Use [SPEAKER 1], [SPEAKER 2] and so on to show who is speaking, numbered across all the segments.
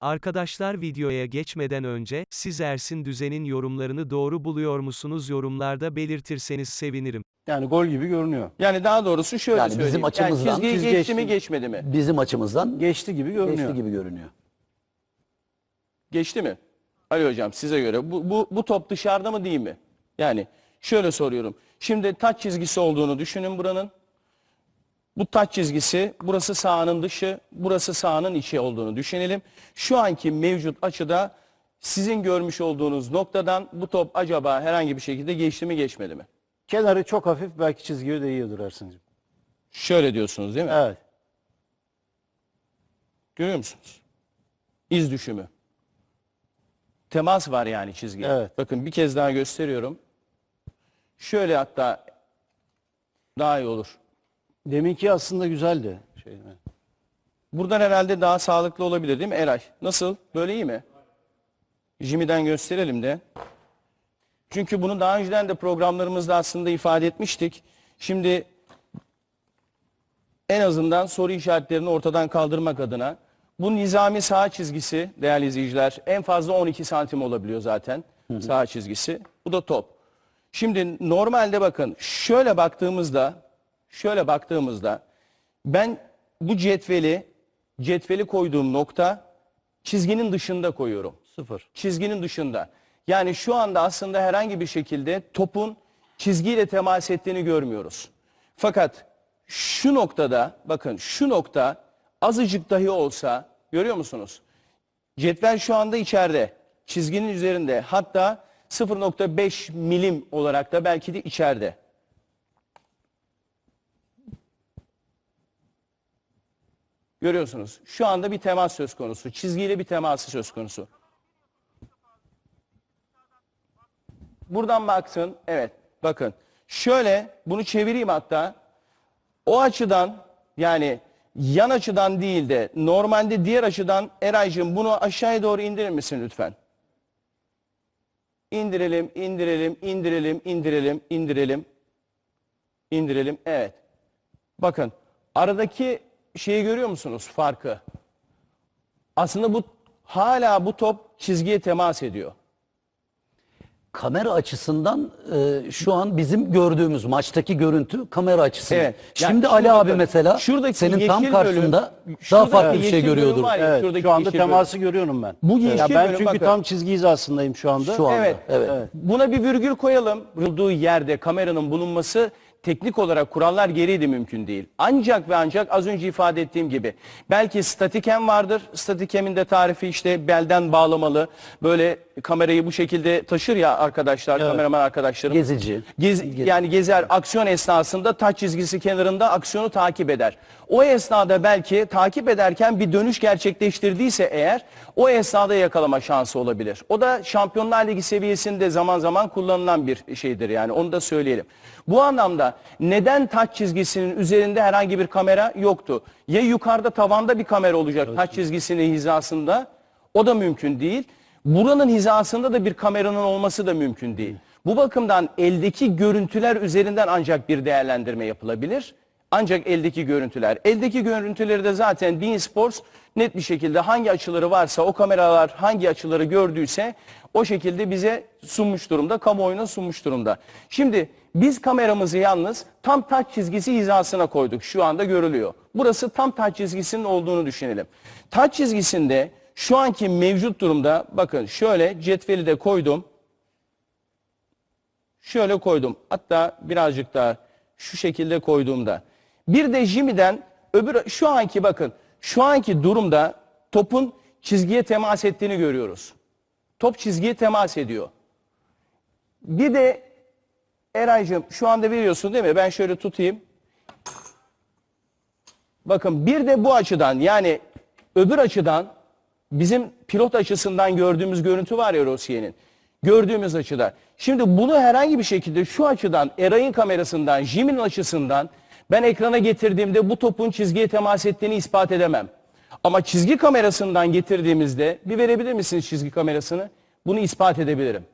[SPEAKER 1] Arkadaşlar videoya geçmeden önce, siz Ersin Düzen'in yorumlarını doğru buluyor musunuz yorumlarda belirtirseniz sevinirim.
[SPEAKER 2] Yani gol gibi görünüyor.
[SPEAKER 3] Yani daha doğrusu şöyle
[SPEAKER 4] Yani bizim
[SPEAKER 3] söyleyeyim.
[SPEAKER 4] açımızdan
[SPEAKER 3] yani çizgiyi
[SPEAKER 2] çizgi
[SPEAKER 3] geçti mi
[SPEAKER 2] geçti.
[SPEAKER 3] geçmedi mi?
[SPEAKER 4] Bizim açımızdan
[SPEAKER 2] Geçti gibi görünüyor.
[SPEAKER 4] geçti gibi görünüyor.
[SPEAKER 3] Geçti mi? Ali hocam size göre bu, bu, bu top dışarıda mı değil mi? Yani şöyle soruyorum. Şimdi taç çizgisi olduğunu düşünün buranın. Bu taç çizgisi burası sahanın dışı, burası sahanın içi olduğunu düşünelim. Şu anki mevcut açıda sizin görmüş olduğunuz noktadan bu top acaba herhangi bir şekilde geçti mi geçmedi mi?
[SPEAKER 2] Kenarı çok hafif belki çizgiye değiyordur Ersin'cim.
[SPEAKER 3] Şöyle diyorsunuz değil mi?
[SPEAKER 2] Evet.
[SPEAKER 3] Görüyor musunuz? İz düşümü. Temas var yani çizgi.
[SPEAKER 2] Evet.
[SPEAKER 3] Bakın bir kez daha gösteriyorum. Şöyle hatta daha iyi olur.
[SPEAKER 2] Deminki aslında güzeldi. Şey, evet.
[SPEAKER 3] Buradan herhalde daha sağlıklı olabilir değil mi Eray? Nasıl? Böyle iyi mi? Jimmy'den gösterelim de. Çünkü bunu daha önceden de programlarımızda aslında ifade etmiştik. Şimdi en azından soru işaretlerini ortadan kaldırmak adına bu nizami sağ çizgisi değerli izleyiciler en fazla 12 santim olabiliyor zaten sağ çizgisi. Bu da top. Şimdi normalde bakın şöyle baktığımızda şöyle baktığımızda ben bu cetveli cetveli koyduğum nokta çizginin dışında koyuyorum.
[SPEAKER 2] Sıfır.
[SPEAKER 3] Çizginin dışında. Yani şu anda aslında herhangi bir şekilde topun çizgiyle temas ettiğini görmüyoruz. Fakat şu noktada bakın şu nokta azıcık dahi olsa görüyor musunuz? Cetvel şu anda içeride. Çizginin üzerinde. Hatta 0.5 milim olarak da belki de içeride. Görüyorsunuz. Şu anda bir temas söz konusu. Çizgiyle bir teması söz konusu. Buradan baksın. Evet. Bakın. Şöyle bunu çevireyim hatta. O açıdan yani yan açıdan değil de normalde diğer açıdan Eraycığım bunu aşağıya doğru indirir misin lütfen? İndirelim, indirelim, indirelim, indirelim, indirelim. İndirelim. Evet. Bakın aradaki şeyi görüyor musunuz farkı? Aslında bu hala bu top çizgiye temas ediyor.
[SPEAKER 4] Kamera açısından e, şu an bizim gördüğümüz maçtaki görüntü kamera açısı.
[SPEAKER 3] Evet. Yani
[SPEAKER 4] Şimdi Ali
[SPEAKER 3] şurada
[SPEAKER 4] abi mesela
[SPEAKER 3] şuradaki
[SPEAKER 4] senin tam
[SPEAKER 3] yeşil
[SPEAKER 4] karşında
[SPEAKER 3] bölüm,
[SPEAKER 4] daha farklı bir şey
[SPEAKER 3] yeşil bölüm
[SPEAKER 4] görüyordur.
[SPEAKER 3] var ya,
[SPEAKER 2] Evet,
[SPEAKER 3] şuradaki
[SPEAKER 2] şu anda
[SPEAKER 3] yeşil bölüm.
[SPEAKER 2] teması görüyorum ben.
[SPEAKER 3] Bu yeşil
[SPEAKER 2] ya ben
[SPEAKER 3] bölüm,
[SPEAKER 2] çünkü
[SPEAKER 3] bakın.
[SPEAKER 2] tam çizgi hizasındayım şu anda.
[SPEAKER 4] Şu anda.
[SPEAKER 3] Evet.
[SPEAKER 4] Evet.
[SPEAKER 3] Buna bir virgül koyalım. Bulunduğu yerde kameranın bulunması teknik olarak kurallar gereği mümkün değil. Ancak ve ancak az önce ifade ettiğim gibi belki statikem vardır. Statikemin de tarifi işte belden bağlamalı. Böyle kamerayı bu şekilde taşır ya arkadaşlar, kameraman arkadaşlarım.
[SPEAKER 4] Gezici.
[SPEAKER 3] Gez, yani gezer aksiyon esnasında taç çizgisi kenarında aksiyonu takip eder. O esnada belki takip ederken bir dönüş gerçekleştirdiyse eğer o esnada yakalama şansı olabilir. O da Şampiyonlar Ligi seviyesinde zaman zaman kullanılan bir şeydir yani onu da söyleyelim. Bu anlamda neden taç çizgisinin üzerinde herhangi bir kamera yoktu? Ya yukarıda tavanda bir kamera olacak taç çizgisinin hizasında o da mümkün değil. Buranın hizasında da bir kameranın olması da mümkün değil. Bu bakımdan eldeki görüntüler üzerinden ancak bir değerlendirme yapılabilir. Ancak eldeki görüntüler. Eldeki görüntüleri de zaten Bein Sports net bir şekilde hangi açıları varsa o kameralar hangi açıları gördüyse o şekilde bize sunmuş durumda, kamuoyuna sunmuş durumda. Şimdi biz kameramızı yalnız tam taç çizgisi hizasına koyduk. Şu anda görülüyor. Burası tam taç çizgisinin olduğunu düşünelim. Taç çizgisinde şu anki mevcut durumda bakın şöyle cetveli de koydum. Şöyle koydum. Hatta birazcık daha şu şekilde koyduğumda. Bir de Jimmy'den öbür şu anki bakın şu anki durumda topun çizgiye temas ettiğini görüyoruz. Top çizgiye temas ediyor. Bir de Eraycığım şu anda veriyorsun değil mi? Ben şöyle tutayım. Bakın bir de bu açıdan yani öbür açıdan bizim pilot açısından gördüğümüz görüntü var ya Rossi'nin. Gördüğümüz açıda. Şimdi bunu herhangi bir şekilde şu açıdan Eray'ın kamerasından, Jimmy'nin açısından ben ekrana getirdiğimde bu topun çizgiye temas ettiğini ispat edemem. Ama çizgi kamerasından getirdiğimizde bir verebilir misiniz çizgi kamerasını? Bunu ispat edebilirim.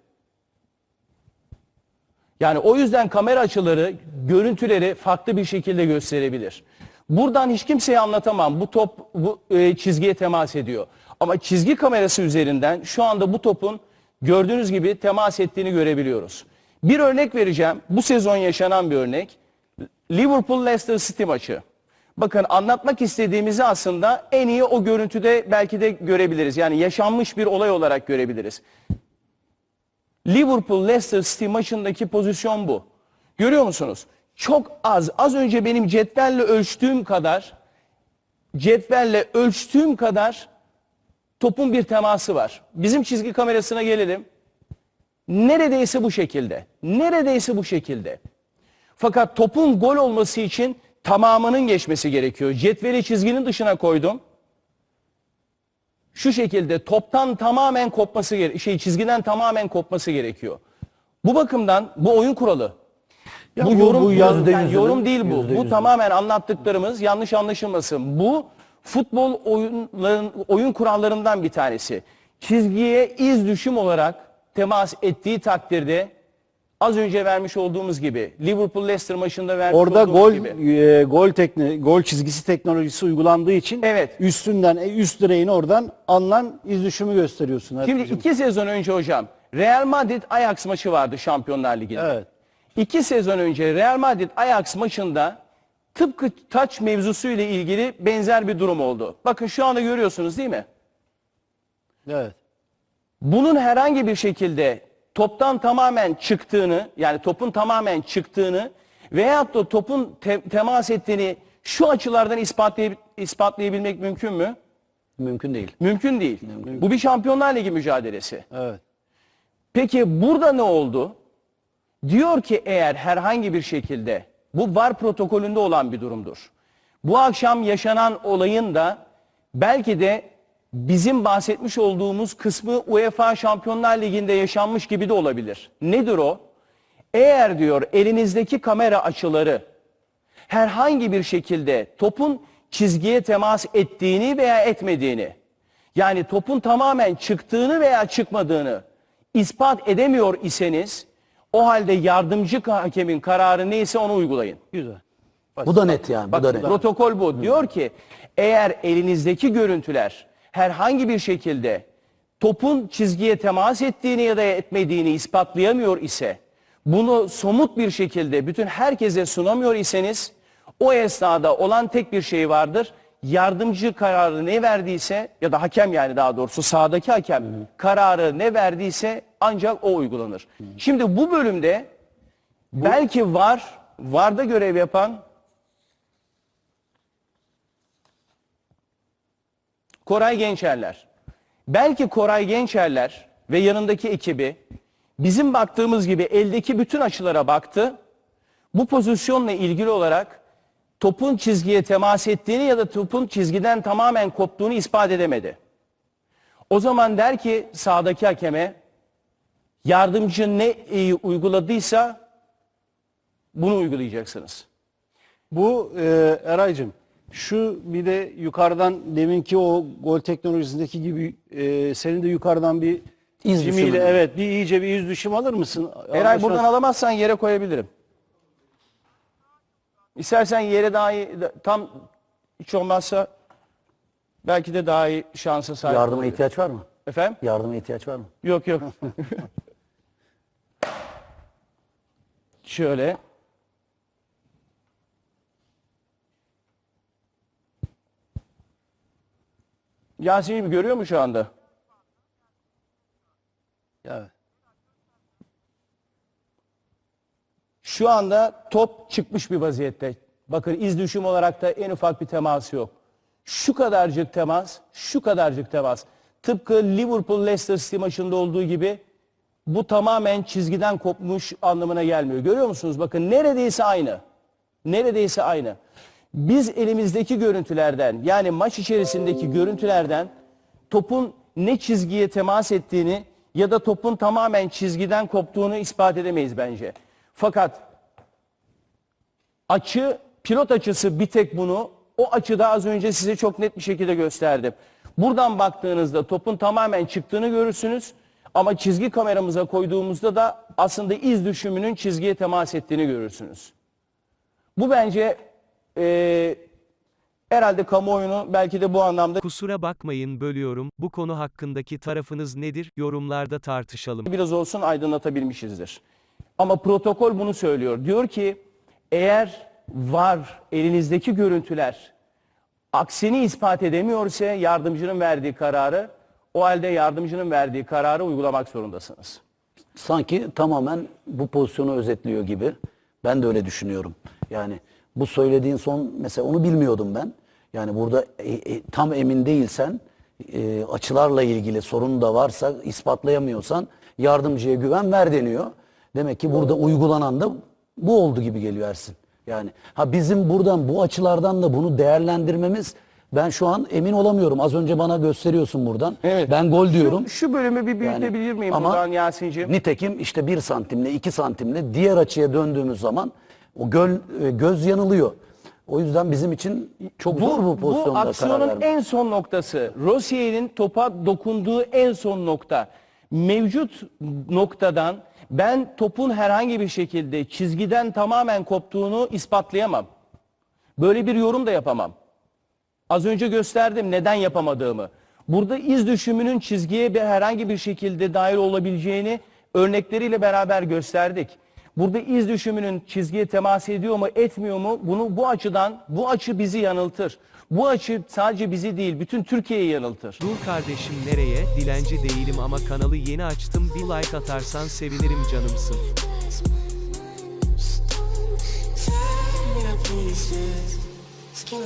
[SPEAKER 3] Yani o yüzden kamera açıları görüntüleri farklı bir şekilde gösterebilir. Buradan hiç kimseye anlatamam. Bu top bu e, çizgiye temas ediyor. Ama çizgi kamerası üzerinden şu anda bu topun gördüğünüz gibi temas ettiğini görebiliyoruz. Bir örnek vereceğim. Bu sezon yaşanan bir örnek. Liverpool-Leicester City maçı. Bakın anlatmak istediğimizi aslında en iyi o görüntüde belki de görebiliriz. Yani yaşanmış bir olay olarak görebiliriz. Liverpool Leicester City maçındaki pozisyon bu. Görüyor musunuz? Çok az. Az önce benim cetvelle ölçtüğüm kadar cetvelle ölçtüğüm kadar topun bir teması var. Bizim çizgi kamerasına gelelim. Neredeyse bu şekilde. Neredeyse bu şekilde. Fakat topun gol olması için tamamının geçmesi gerekiyor. Cetveli çizginin dışına koydum. Şu şekilde toptan tamamen kopması gere- şey çizgiden tamamen kopması gerekiyor. Bu bakımdan bu oyun kuralı.
[SPEAKER 2] Ya
[SPEAKER 3] bu,
[SPEAKER 2] bu-
[SPEAKER 3] yorum
[SPEAKER 2] bu
[SPEAKER 3] yani yorum değil bu. Bu tamamen anlattıklarımız yanlış anlaşılmasın. Bu futbol oyunların oyun kurallarından bir tanesi. Çizgiye iz düşüm olarak temas ettiği takdirde az önce vermiş olduğumuz gibi Liverpool Leicester maçında vermiş
[SPEAKER 2] Orada gol
[SPEAKER 3] gibi.
[SPEAKER 2] e, gol tekne gol çizgisi teknolojisi uygulandığı için
[SPEAKER 3] Evet.
[SPEAKER 2] üstünden e, üst direğin oradan alınan iz düşümü gösteriyorsun.
[SPEAKER 3] Şimdi
[SPEAKER 2] Ertuğrul'cum.
[SPEAKER 3] iki sezon önce hocam Real Madrid Ajax maçı vardı Şampiyonlar Ligi'nde.
[SPEAKER 2] Evet.
[SPEAKER 3] İki sezon önce Real Madrid Ajax maçında tıpkı taç mevzusu ile ilgili benzer bir durum oldu. Bakın şu anda görüyorsunuz değil mi?
[SPEAKER 2] Evet.
[SPEAKER 3] Bunun herhangi bir şekilde toptan tamamen çıktığını yani topun tamamen çıktığını veyahut da topun te- temas ettiğini şu açılardan ispatlay- ispatlayabilmek mümkün mü?
[SPEAKER 4] Mümkün değil.
[SPEAKER 3] Mümkün değil. Bu bir Şampiyonlar Ligi mücadelesi.
[SPEAKER 2] Evet.
[SPEAKER 3] Peki burada ne oldu? Diyor ki eğer herhangi bir şekilde bu VAR protokolünde olan bir durumdur. Bu akşam yaşanan olayın da belki de bizim bahsetmiş olduğumuz kısmı UEFA Şampiyonlar Ligi'nde yaşanmış gibi de olabilir. Nedir o? Eğer diyor elinizdeki kamera açıları herhangi bir şekilde topun çizgiye temas ettiğini veya etmediğini yani topun tamamen çıktığını veya çıkmadığını ispat edemiyor iseniz o halde yardımcı hakemin kararı neyse onu uygulayın.
[SPEAKER 2] Güzel.
[SPEAKER 4] Bu da net yani. Bu da net.
[SPEAKER 3] protokol bu. Diyor ki eğer elinizdeki görüntüler herhangi bir şekilde topun çizgiye temas ettiğini ya da etmediğini ispatlayamıyor ise bunu somut bir şekilde bütün herkese sunamıyor iseniz o esnada olan tek bir şey vardır. Yardımcı kararı ne verdiyse ya da hakem yani daha doğrusu sahadaki hakem kararı ne verdiyse ancak o uygulanır. Şimdi bu bölümde belki var, varda görev yapan Koray Gençerler. Belki Koray Gençerler ve yanındaki ekibi bizim baktığımız gibi eldeki bütün açılara baktı. Bu pozisyonla ilgili olarak topun çizgiye temas ettiğini ya da topun çizgiden tamamen koptuğunu ispat edemedi. O zaman der ki sahadaki hakeme yardımcı ne iyi uyguladıysa bunu uygulayacaksınız.
[SPEAKER 2] Bu e, Eraycığım şu bir de yukarıdan deminki o gol teknolojisindeki gibi e, senin de yukarıdan bir
[SPEAKER 4] İz
[SPEAKER 2] cimiyle
[SPEAKER 4] düşümü.
[SPEAKER 2] evet bir iyice bir iz düşüm alır mısın?
[SPEAKER 3] Eray
[SPEAKER 2] Anlaşılmaz-
[SPEAKER 3] buradan alamazsan yere koyabilirim. İstersen yere daha iyi, tam hiç olmazsa belki de daha iyi şansa sahip
[SPEAKER 4] Yardıma
[SPEAKER 3] olabilir.
[SPEAKER 4] ihtiyaç var mı?
[SPEAKER 3] Efendim?
[SPEAKER 4] Yardıma ihtiyaç var mı?
[SPEAKER 3] Yok yok. Şöyle. Yasin gibi görüyor mu şu anda?
[SPEAKER 2] Evet.
[SPEAKER 3] Şu anda top çıkmış bir vaziyette. Bakın iz düşüm olarak da en ufak bir teması yok. Şu kadarcık temas, şu kadarcık temas. Tıpkı Liverpool Leicester City maçında olduğu gibi bu tamamen çizgiden kopmuş anlamına gelmiyor. Görüyor musunuz? Bakın neredeyse aynı. Neredeyse aynı. Biz elimizdeki görüntülerden yani maç içerisindeki görüntülerden topun ne çizgiye temas ettiğini ya da topun tamamen çizgiden koptuğunu ispat edemeyiz bence. Fakat açı, pilot açısı bir tek bunu o açıda az önce size çok net bir şekilde gösterdim. Buradan baktığınızda topun tamamen çıktığını görürsünüz. Ama çizgi kameramıza koyduğumuzda da aslında iz düşümünün çizgiye temas ettiğini görürsünüz. Bu bence e, Herhalde kamuoyunu belki de bu anlamda
[SPEAKER 1] Kusura bakmayın bölüyorum, bu konu hakkındaki tarafınız nedir, yorumlarda tartışalım.
[SPEAKER 3] biraz olsun aydınlatabilmişizdir. Ama protokol bunu söylüyor. Diyor ki eğer var elinizdeki görüntüler aksini ispat edemiyorsa yardımcının verdiği kararı o halde yardımcının verdiği kararı uygulamak zorundasınız.
[SPEAKER 4] sanki tamamen bu pozisyonu özetliyor gibi. Ben de öyle düşünüyorum. Yani bu söylediğin son mesela onu bilmiyordum ben. Yani burada e, e, tam emin değilsen e, açılarla ilgili sorun da varsa ispatlayamıyorsan yardımcıya güven ver deniyor. Demek ki burada uygulanan da bu oldu gibi geliyor Ersin. Yani ha bizim buradan bu açılardan da bunu değerlendirmemiz ben şu an emin olamıyorum. Az önce bana gösteriyorsun buradan.
[SPEAKER 3] Evet.
[SPEAKER 4] Ben gol diyorum.
[SPEAKER 3] Şu, şu bölümü bir büyütebilir miyim
[SPEAKER 4] ama
[SPEAKER 3] buradan Yasin'ciğim?
[SPEAKER 4] Nitekim işte bir santimle iki santimle diğer açıya döndüğümüz zaman o göl, e, göz yanılıyor. O yüzden bizim için çok zor bu
[SPEAKER 3] bu
[SPEAKER 4] pozisyonda karar
[SPEAKER 3] aksiyonun en son noktası. Rossier'in topa dokunduğu en son nokta. Mevcut noktadan ben topun herhangi bir şekilde çizgiden tamamen koptuğunu ispatlayamam. Böyle bir yorum da yapamam. Az önce gösterdim neden yapamadığımı. Burada iz düşümünün çizgiye bir herhangi bir şekilde dahil olabileceğini örnekleriyle beraber gösterdik. Burada iz düşümünün çizgiye temas ediyor mu, etmiyor mu? Bunu bu açıdan, bu açı bizi yanıltır. Bu açı sadece bizi değil, bütün Türkiye'yi yanıltır.
[SPEAKER 1] Dur kardeşim nereye, dilenci değilim ama kanalı yeni açtım bir like atarsan sevinirim canımsın.
[SPEAKER 5] Skin.